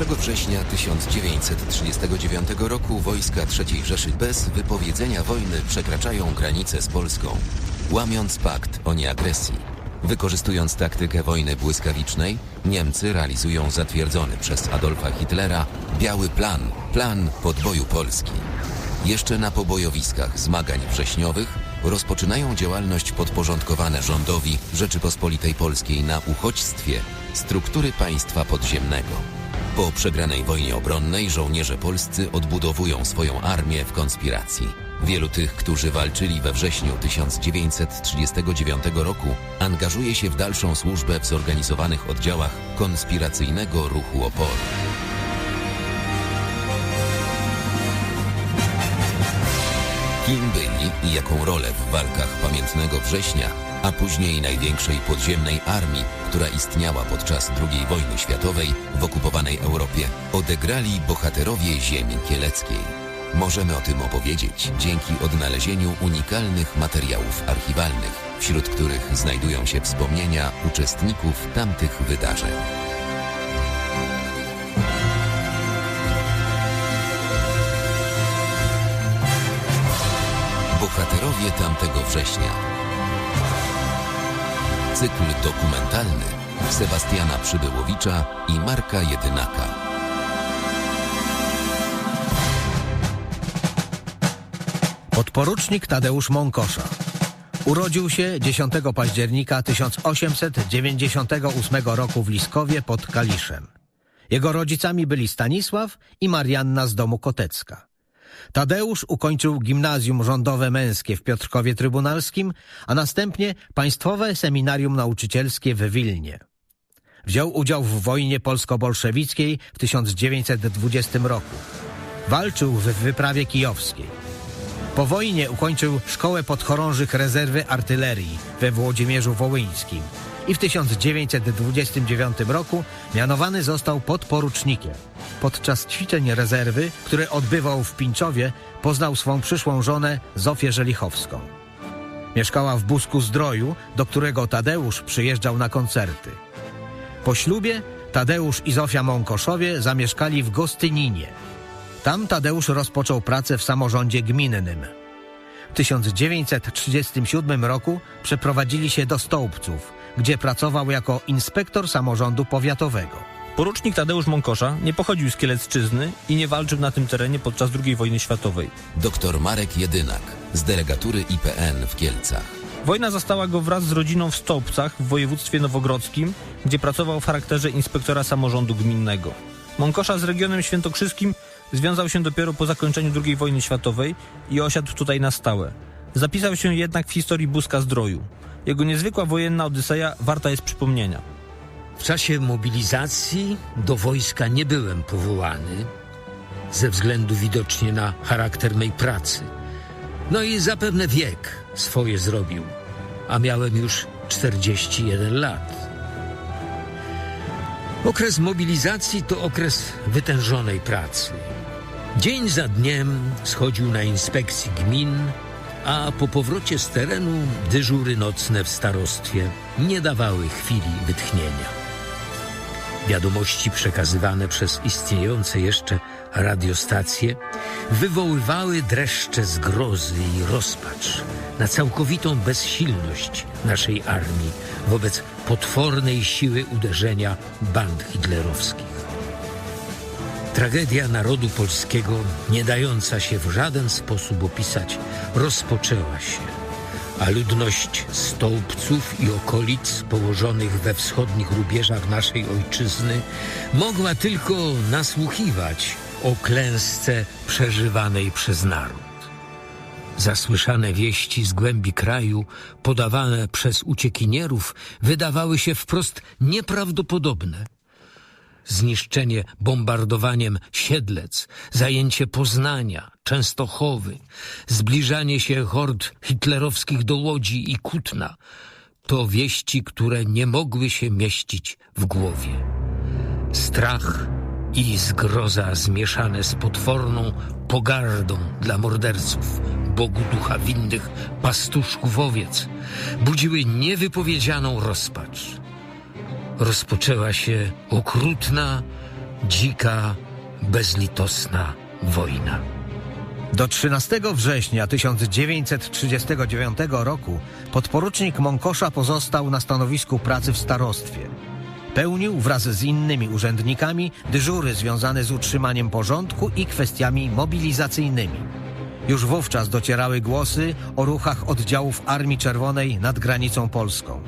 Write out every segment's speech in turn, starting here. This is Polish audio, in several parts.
1 września 1939 roku wojska III Rzeszy bez wypowiedzenia wojny przekraczają granicę z Polską, łamiąc pakt o nieagresji. Wykorzystując taktykę wojny błyskawicznej, Niemcy realizują zatwierdzony przez Adolfa Hitlera biały plan, plan podboju Polski. Jeszcze na pobojowiskach zmagań wrześniowych rozpoczynają działalność podporządkowane rządowi Rzeczypospolitej Polskiej na uchodźstwie struktury państwa podziemnego. Po przegranej wojnie obronnej żołnierze polscy odbudowują swoją armię w konspiracji. Wielu tych, którzy walczyli we wrześniu 1939 roku, angażuje się w dalszą służbę w zorganizowanych oddziałach konspiracyjnego ruchu oporu. Kim byli i jaką rolę w walkach pamiętnego września, a później największej podziemnej armii, która istniała podczas II wojny światowej w okupowanej Europie, odegrali bohaterowie ziemi kieleckiej. Możemy o tym opowiedzieć dzięki odnalezieniu unikalnych materiałów archiwalnych, wśród których znajdują się wspomnienia uczestników tamtych wydarzeń. Bohaterowie tamtego września. Cykl dokumentalny Sebastiana Przybyłowicza i Marka Jedynaka. Podporucznik Tadeusz Mąkosza. Urodził się 10 października 1898 roku w Liskowie pod Kaliszem. Jego rodzicami byli Stanisław i Marianna z domu Kotecka. Tadeusz ukończył gimnazjum rządowe męskie w Piotrkowie Trybunalskim, a następnie Państwowe Seminarium Nauczycielskie w Wilnie. Wziął udział w wojnie polsko-bolszewickiej w 1920 roku. Walczył w wyprawie kijowskiej. Po wojnie ukończył Szkołę Podchorążych Rezerwy Artylerii we Włodzimierzu Wołyńskim i w 1929 roku mianowany został podporucznikiem. Podczas ćwiczeń rezerwy, które odbywał w Pińczowie, poznał swą przyszłą żonę Zofię Żelichowską. Mieszkała w Busku Zdroju, do którego Tadeusz przyjeżdżał na koncerty. Po ślubie Tadeusz i Zofia Mąkoszowie zamieszkali w Gostyninie. Tam Tadeusz rozpoczął pracę w samorządzie gminnym. W 1937 roku przeprowadzili się do Stołpców, gdzie pracował jako inspektor samorządu powiatowego. Porucznik Tadeusz Mąkosza nie pochodził z Kielecczyzny i nie walczył na tym terenie podczas II wojny światowej. Dr Marek Jedynak z delegatury IPN w Kielcach. Wojna zastała go wraz z rodziną w Stolpcach w województwie nowogrodzkim, gdzie pracował w charakterze inspektora samorządu gminnego. Mąkosza z regionem świętokrzyskim związał się dopiero po zakończeniu II wojny światowej i osiadł tutaj na stałe. Zapisał się jednak w historii Buska Zdroju. Jego niezwykła wojenna odyseja warta jest przypomnienia. W czasie mobilizacji do wojska nie byłem powołany, ze względu widocznie na charakter mej pracy. No i zapewne wiek swoje zrobił, a miałem już 41 lat. Okres mobilizacji to okres wytężonej pracy. Dzień za dniem schodził na inspekcji gmin, a po powrocie z terenu dyżury nocne w starostwie nie dawały chwili wytchnienia. Wiadomości przekazywane przez istniejące jeszcze radiostacje wywoływały dreszcze zgrozy i rozpacz na całkowitą bezsilność naszej armii wobec potwornej siły uderzenia band hitlerowskich. Tragedia narodu polskiego, nie dająca się w żaden sposób opisać, rozpoczęła się, a ludność stolpców i okolic położonych we wschodnich rubieżach naszej ojczyzny mogła tylko nasłuchiwać o klęsce przeżywanej przez naród. Zasłyszane wieści z głębi kraju, podawane przez uciekinierów, wydawały się wprost nieprawdopodobne zniszczenie bombardowaniem Siedlec, zajęcie Poznania, Częstochowy, zbliżanie się hord hitlerowskich do Łodzi i Kutna, to wieści, które nie mogły się mieścić w głowie. Strach i zgroza zmieszane z potworną pogardą dla morderców, Bogu ducha winnych, pastuszków owiec, budziły niewypowiedzianą rozpacz rozpoczęła się okrutna, dzika, bezlitosna wojna. Do 13 września 1939 roku podporucznik Mąkosza pozostał na stanowisku pracy w starostwie. Pełnił wraz z innymi urzędnikami dyżury związane z utrzymaniem porządku i kwestiami mobilizacyjnymi. Już wówczas docierały głosy o ruchach oddziałów Armii Czerwonej nad granicą polską.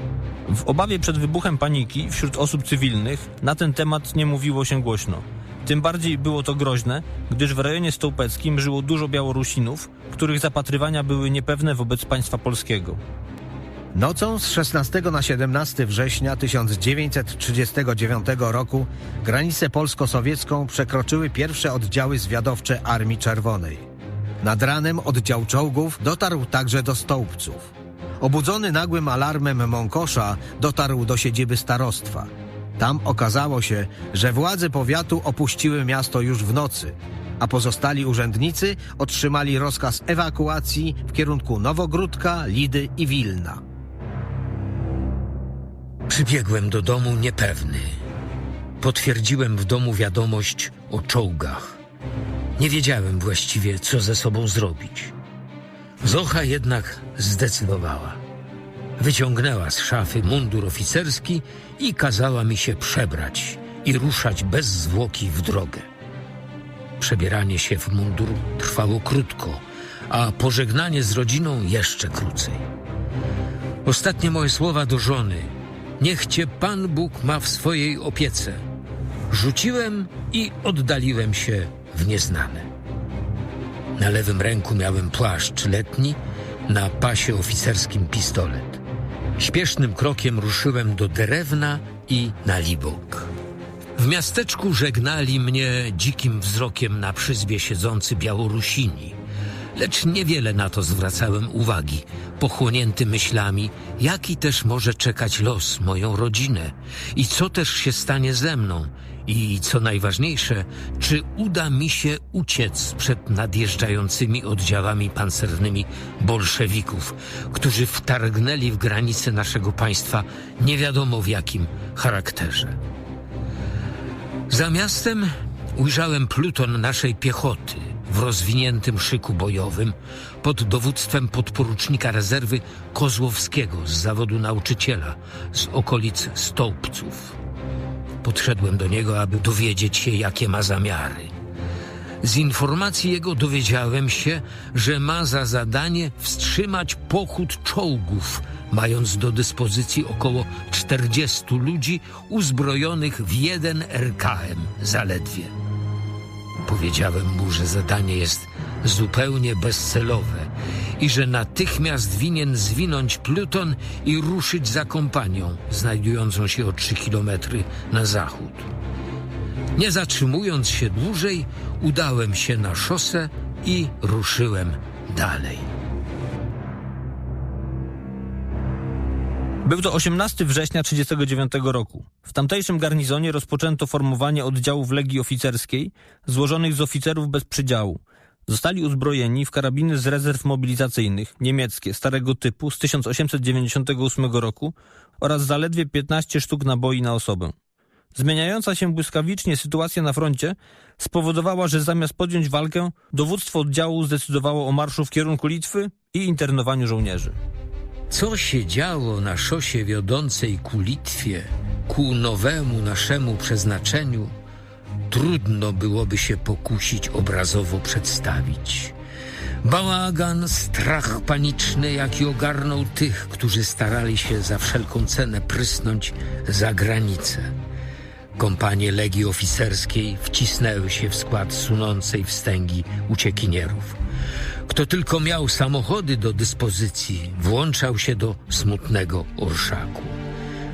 W obawie przed wybuchem paniki wśród osób cywilnych na ten temat nie mówiło się głośno. Tym bardziej było to groźne, gdyż w rejonie stołpeckim żyło dużo Białorusinów, których zapatrywania były niepewne wobec państwa polskiego. Nocą z 16 na 17 września 1939 roku granicę polsko-sowiecką przekroczyły pierwsze oddziały zwiadowcze Armii Czerwonej. Nad ranem oddział czołgów dotarł także do Stołpców. Obudzony nagłym alarmem Mąkosza dotarł do siedziby starostwa. Tam okazało się, że władze powiatu opuściły miasto już w nocy, a pozostali urzędnicy otrzymali rozkaz ewakuacji w kierunku Nowogródka, Lidy i Wilna. Przybiegłem do domu niepewny. Potwierdziłem w domu wiadomość o czołgach. Nie wiedziałem właściwie, co ze sobą zrobić. Zocha jednak zdecydowała. Wyciągnęła z szafy mundur oficerski i kazała mi się przebrać i ruszać bez zwłoki w drogę. Przebieranie się w mundur trwało krótko, a pożegnanie z rodziną jeszcze krócej. Ostatnie moje słowa do żony. Niech cię Pan Bóg ma w swojej opiece. Rzuciłem i oddaliłem się w nieznane. Na lewym ręku miałem płaszcz letni, na pasie oficerskim pistolet. Śpiesznym krokiem ruszyłem do Derewna i na Libok. W miasteczku żegnali mnie dzikim wzrokiem na przyzbie siedzący Białorusini, lecz niewiele na to zwracałem uwagi, pochłonięty myślami, jaki też może czekać los moją rodzinę i co też się stanie ze mną i co najważniejsze, czy uda mi się uciec przed nadjeżdżającymi oddziałami pancernymi bolszewików, którzy wtargnęli w granice naszego państwa nie wiadomo w jakim charakterze. Za miastem ujrzałem pluton naszej piechoty w rozwiniętym szyku bojowym pod dowództwem podporucznika rezerwy Kozłowskiego z zawodu nauczyciela z okolic Stołpców. Podszedłem do niego, aby dowiedzieć się, jakie ma zamiary. Z informacji jego dowiedziałem się, że ma za zadanie wstrzymać pochód czołgów, mając do dyspozycji około 40 ludzi uzbrojonych w jeden RKM zaledwie. Powiedziałem mu, że zadanie jest zupełnie bezcelowe i że natychmiast winien zwinąć pluton i ruszyć za kompanią, znajdującą się o trzy kilometry na zachód. Nie zatrzymując się dłużej, udałem się na szosę i ruszyłem dalej. Był to 18 września 1939 roku. W tamtejszym garnizonie rozpoczęto formowanie oddziałów Legii Oficerskiej złożonych z oficerów bez przydziału. Zostali uzbrojeni w karabiny z rezerw mobilizacyjnych, niemieckie, starego typu z 1898 roku oraz zaledwie 15 sztuk naboi na osobę. Zmieniająca się błyskawicznie sytuacja na froncie spowodowała, że zamiast podjąć walkę, dowództwo oddziału zdecydowało o marszu w kierunku Litwy i internowaniu żołnierzy. Co się działo na szosie wiodącej ku Litwie, ku nowemu naszemu przeznaczeniu, trudno byłoby się pokusić obrazowo przedstawić. Bałagan, strach paniczny, jaki ogarnął tych, którzy starali się za wszelką cenę prysnąć za granicę. Kompanie Legii Oficerskiej wcisnęły się w skład sunącej wstęgi uciekinierów. Kto tylko miał samochody do dyspozycji, włączał się do smutnego orszaku.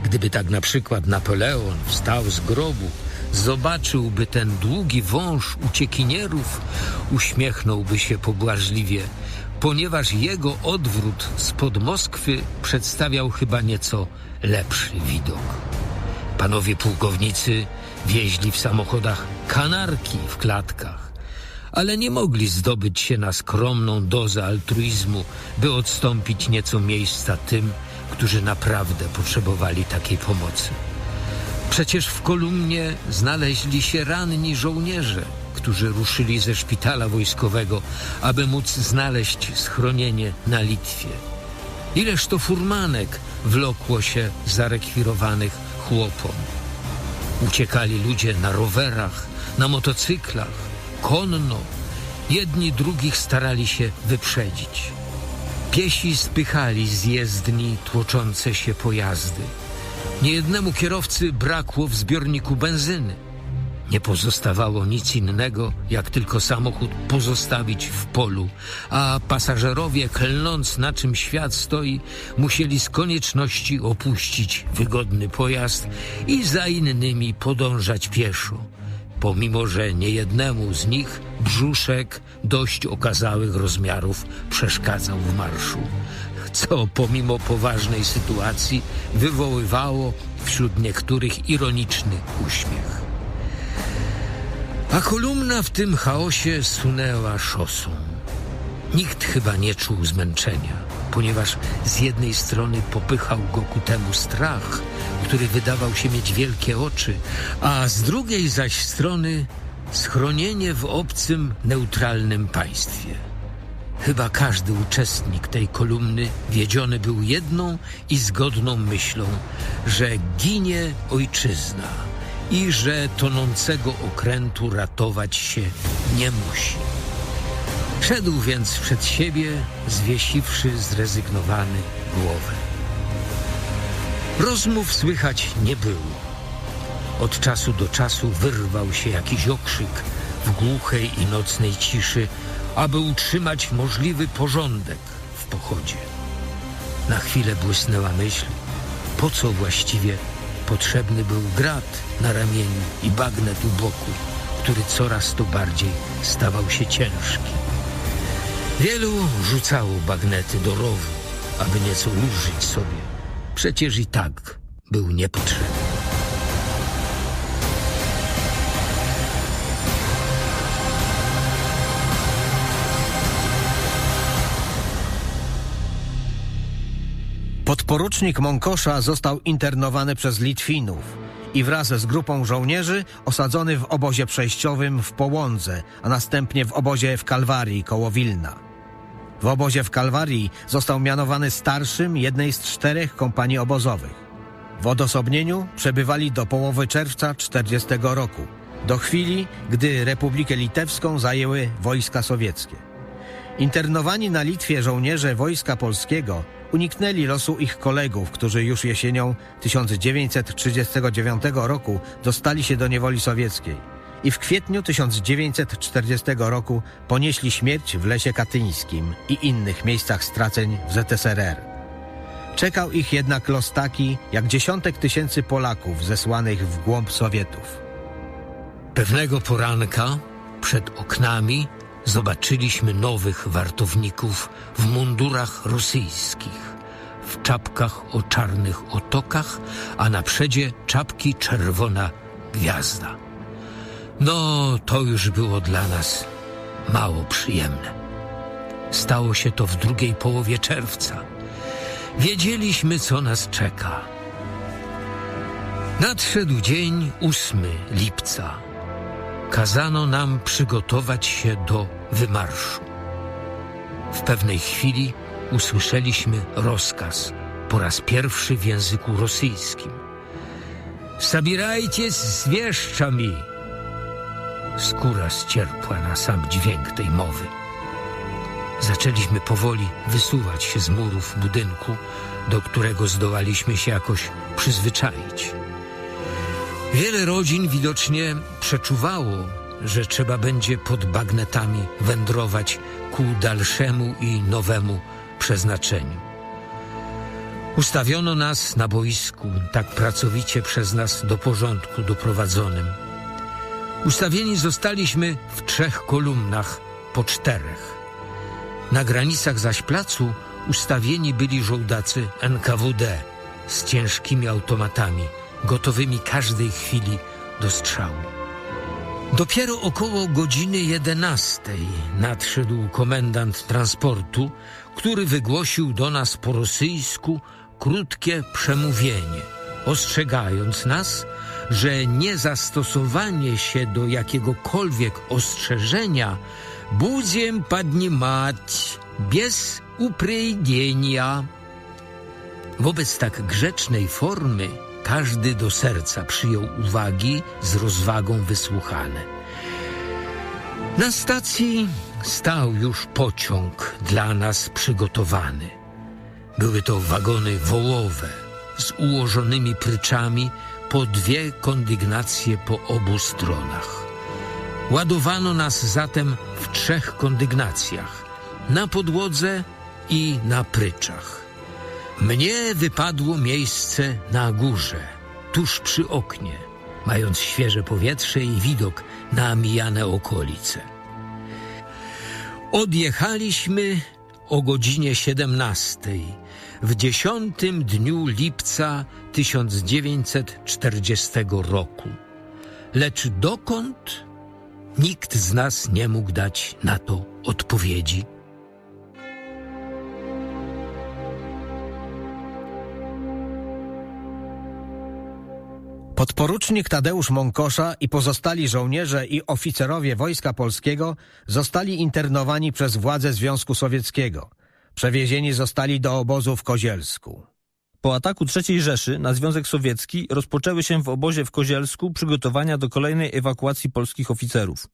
Gdyby tak na przykład Napoleon wstał z grobu, zobaczyłby ten długi wąż uciekinierów, uśmiechnąłby się pobłażliwie, ponieważ jego odwrót spod Moskwy przedstawiał chyba nieco lepszy widok. Panowie pułkownicy wieźli w samochodach kanarki w klatkach, ale nie mogli zdobyć się na skromną dozę altruizmu, by odstąpić nieco miejsca tym, którzy naprawdę potrzebowali takiej pomocy. Przecież w kolumnie znaleźli się ranni żołnierze, którzy ruszyli ze szpitala wojskowego, aby móc znaleźć schronienie na Litwie. Ileż to furmanek wlokło się zarekwirowanych chłopom. Uciekali ludzie na rowerach, na motocyklach, konno. Jedni drugich starali się wyprzedzić. Piesi spychali z jezdni tłoczące się pojazdy. Niejednemu kierowcy brakło w zbiorniku benzyny. Nie pozostawało nic innego, jak tylko samochód pozostawić w polu, a pasażerowie, klnąc na czym świat stoi, musieli z konieczności opuścić wygodny pojazd i za innymi podążać pieszo. Pomimo, że niejednemu z nich brzuszek dość okazałych rozmiarów przeszkadzał w marszu, co pomimo poważnej sytuacji wywoływało wśród niektórych ironiczny uśmiech. A kolumna w tym chaosie sunęła szosą. Nikt chyba nie czuł zmęczenia, ponieważ z jednej strony popychał go ku temu strach, który wydawał się mieć wielkie oczy, a z drugiej zaś strony schronienie w obcym, neutralnym państwie. Chyba każdy uczestnik tej kolumny wiedziony był jedną i zgodną myślą, że ginie ojczyzna i że tonącego okrętu ratować się nie musi. Szedł więc przed siebie, zwiesiwszy zrezygnowany głowę. Rozmów słychać nie było. Od czasu do czasu wyrwał się jakiś okrzyk w głuchej i nocnej ciszy, aby utrzymać możliwy porządek w pochodzie. Na chwilę błysnęła myśl, po co właściwie potrzebny był grat na ramieniu i bagnet u boku, który coraz to bardziej stawał się ciężki. Wielu rzucało bagnety do rowu, aby nieco ulżyć sobie. Przecież i tak był niepotrzebny. Podporucznik Mąkosza został internowany przez Litwinów i wraz z grupą żołnierzy osadzony w obozie przejściowym w Połądze, a następnie w obozie w Kalwarii koło Wilna. W obozie w Kalwarii został mianowany starszym jednej z czterech kompanii obozowych. W odosobnieniu przebywali do połowy czerwca 40 roku, do chwili, gdy Republikę Litewską zajęły wojska sowieckie. Internowani na Litwie żołnierze Wojska Polskiego uniknęli losu ich kolegów, którzy już jesienią 1939 roku dostali się do niewoli sowieckiej i w kwietniu 1940 roku ponieśli śmierć w Lesie Katyńskim i innych miejscach straceń w ZSRR. Czekał ich jednak los taki, jak dziesiątek tysięcy Polaków zesłanych w głąb Sowietów. Pewnego poranka przed oknami zobaczyliśmy nowych wartowników w mundurach rosyjskich, w czapkach o czarnych otokach, a na przedzie czapki czerwona gwiazda. No, to już było dla nas mało przyjemne. Stało się to w drugiej połowie czerwca. Wiedzieliśmy, co nas czeka. Nadszedł dzień 8 lipca. Kazano nam przygotować się do wymarszu. W pewnej chwili usłyszeliśmy rozkaz, po raz pierwszy w języku rosyjskim. Zabierajcie z wieszczami! Skóra ścierpła na sam dźwięk tej mowy. Zaczęliśmy powoli wysuwać się z murów budynku, do którego zdołaliśmy się jakoś przyzwyczaić. Wiele rodzin widocznie przeczuwało, że trzeba będzie pod bagnetami wędrować ku dalszemu i nowemu przeznaczeniu. Ustawiono nas na boisku, tak pracowicie przez nas do porządku doprowadzonym. Ustawieni zostaliśmy w trzech kolumnach po czterech. Na granicach zaś placu ustawieni byli żołdacy NKWD z ciężkimi automatami, gotowymi każdej chwili do strzału. Dopiero około godziny jedenastej nadszedł komendant transportu, który wygłosił do nas po rosyjsku krótkie przemówienie, ostrzegając nas, że niezastosowanie się do jakiegokolwiek ostrzeżenia budziem podniemać bez upryjnienia. Wobec tak grzecznej formy każdy do serca przyjął uwagi z rozwagą wysłuchane. Na stacji stał już pociąg dla nas przygotowany. Były to wagony wołowe z ułożonymi pryczami, po dwie kondygnacje po obu stronach. Ładowano nas zatem w trzech kondygnacjach na podłodze i na pryczach. Mnie wypadło miejsce na górze, tuż przy oknie, mając świeże powietrze i widok na mijane okolice. Odjechaliśmy o godzinie 17 w dziesiątym dniu lipca 1940 roku. Lecz dokąd? Nikt z nas nie mógł dać na to odpowiedzi. Podporucznik Tadeusz Mąkosza i pozostali żołnierze i oficerowie Wojska Polskiego zostali internowani przez władze Związku Sowieckiego. Przewiezieni zostali do obozu w Kozielsku. Po ataku III Rzeszy na Związek Sowiecki rozpoczęły się w obozie w Kozielsku przygotowania do kolejnej ewakuacji polskich oficerów.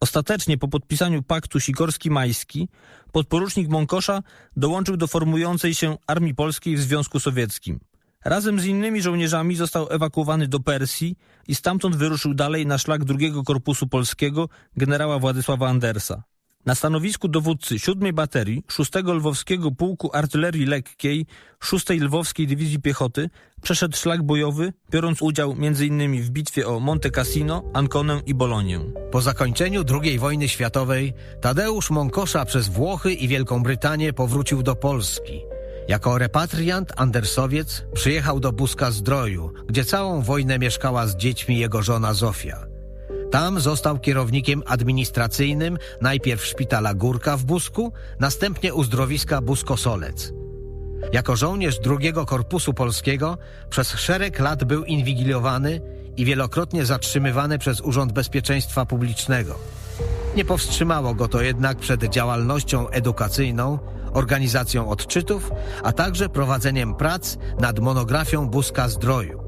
Ostatecznie po podpisaniu paktu Sikorski-Majski podporucznik Mąkosza dołączył do formującej się Armii Polskiej w Związku Sowieckim. Razem z innymi żołnierzami został ewakuowany do Persji i stamtąd wyruszył dalej na szlak drugiego Korpusu Polskiego generała Władysława Andersa. Na stanowisku dowódcy 7 baterii 6 Lwowskiego Pułku Artylerii Lekkiej 6 Lwowskiej Dywizji Piechoty przeszedł szlak bojowy, biorąc udział m.in. w bitwie o Monte Cassino, Anconę i Bolonię. Po zakończeniu II wojny światowej Tadeusz Mąkosza przez Włochy i Wielką Brytanię powrócił do Polski. Jako repatriant Andersowiec przyjechał do Buska Zdroju, gdzie całą wojnę mieszkała z dziećmi jego żona Zofia. Tam został kierownikiem administracyjnym najpierw szpitala Górka w Busku, następnie uzdrowiska Busko-Solec. Jako żołnierz drugiego Korpusu Polskiego przez szereg lat był inwigilowany i wielokrotnie zatrzymywany przez Urząd Bezpieczeństwa Publicznego. Nie powstrzymało go to jednak przed działalnością edukacyjną, organizacją odczytów, a także prowadzeniem prac nad monografią Buska Zdroju.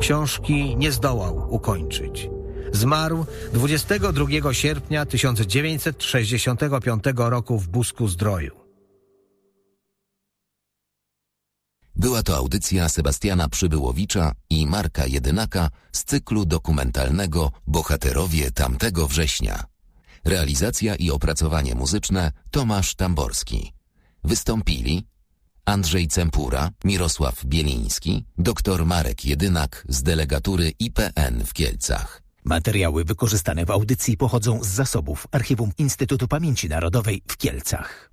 Książki nie zdołał ukończyć. Zmarł 22 sierpnia 1965 roku w Busku Zdroju. Była to audycja Sebastiana Przybyłowicza i Marka Jedynaka z cyklu dokumentalnego Bohaterowie tamtego września. Realizacja i opracowanie muzyczne Tomasz Tamborski. Wystąpili Andrzej Cempura, Mirosław Bieliński, dr Marek Jedynak z delegatury IPN w Kielcach. Materiały wykorzystane w audycji pochodzą z zasobów Archiwum Instytutu Pamięci Narodowej w Kielcach.